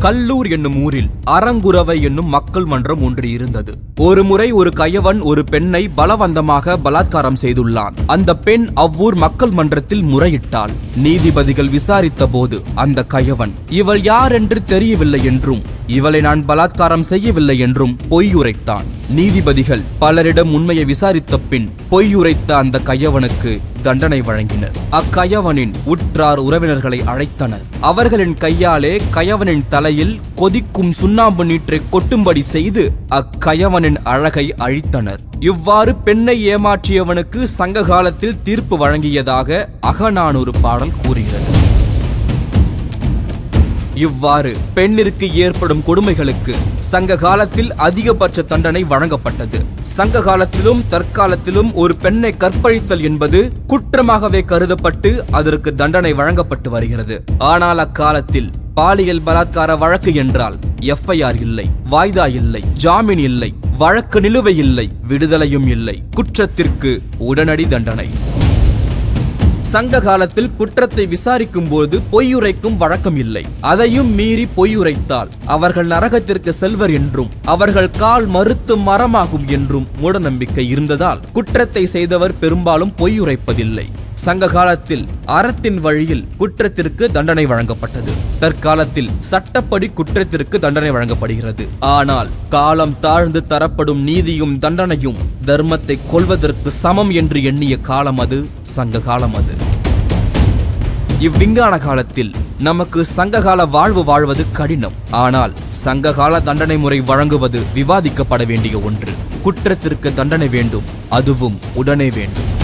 கல்லூர் என்னும் ஊரில் அரங்குரவை என்னும் மக்கள் மன்றம் ஒன்று இருந்தது. ஒரு முறை ஒரு கயவன் ஒரு பெண்ணை பலவந்தமாக பலாத்காரம் செய்துள்ளான். அந்த பெண் அவ்வூர் மக்கள் மன்றத்தில் முறையிட்டாள். நீதிபதிகள் விசாரித்த போது அந்த கயவன் இவள் யார் என்று தெரியவில்லை என்றும் இவளை நான் பலாத்காரம் செய்யவில்லை என்றும் பொய் உரைத்தான். நீதிபதிகள் பலரிடம் உண்மையை விசாரித்த பின் பொய் உரைத்த அந்த கயவனுக்கு தண்டனை வழங்கினர். அக்கயவனின் உற்றார் உறவினர்களை அழைத்தனர். அவர்களின் கையாலே கயவனின் தலையில் கொதிக்கும் சுண்ணாம்பு நீற்றை கொட்டும்படி செய்து அக்கயவனின் அழகை அழித்தனர். இவ்வாறு பெண்ணை ஏமாற்றியவனுக்கு சங்க காலத்தில் தீர்ப்பு வழங்கியதாக அகநானூறு பாடல் கூறுகிறது. இவ்வாறு பெண்ணிற்கு ஏற்படும் கொடுமைகளுக்கு சங்க காலத்தில் அதிகபட்ச தண்டனை வழங்கப்பட்டது. சங்க காலத்திலும் தற்காலத்திலும் ஒரு பெண்ணை கற்பழித்தல் என்பது குற்றமாகவே கருதப்பட்டு அதற்கு தண்டனை வழங்கப்பட்டு வருகிறது. ஆனால் அக்காலத்தில் பாலியல் பலாத்கார வழக்கு என்றால் எஃப்ஐஆர் இல்லை வாய்தா இல்லை ஜாமீன் இல்லை வழக்கு நிலுவை இல்லை விடுதலையும் இல்லை குற்றத்திற்கு உடனடி தண்டனை. சங்க காலத்தில் குற்றத்தை விசாரிக்கும் போது பொய்யுரைக்கும் வழக்கம் இல்லை. அதையும் மீறி பொய்யுரைத்தால் அவர்கள் நரகத்திற்கு செல்வர் என்றும் அவர்கள் கால் மறுத்து மரமாகும் என்றும் மூடநம்பிக்கை இருந்ததால் குற்றத்தை செய்தவர் பெரும்பாலும் பொய்யுரைப்பதில்லை. சங்க காலத்தில் அறத்தின் வழியில் குற்றத்திற்கு தண்டனை வழங்கப்பட்டது. தற்காலத்தில் சட்டப்படி குற்றத்திற்கு தண்டனை வழங்கப்படுகிறது. ஆனால் காலம் தாழ்ந்து தரப்படும் நீதியும் தண்டனையும் தர்மத்தை கொள்வதற்கு சமம் என்று எண்ணிய காலம் அது சங்க காலம் அது. இவ்விஞ்ஞான காலத்தில் நமக்கு சங்ககால வாழ்வு வாழ்வது கடினம். ஆனால் சங்ககால தண்டனை முறை வழங்குவது விவாதிக்கப்பட வேண்டிய ஒன்று. குற்றத்திற்கு தண்டனை வேண்டும் அதுவும் உடனே வேண்டும்.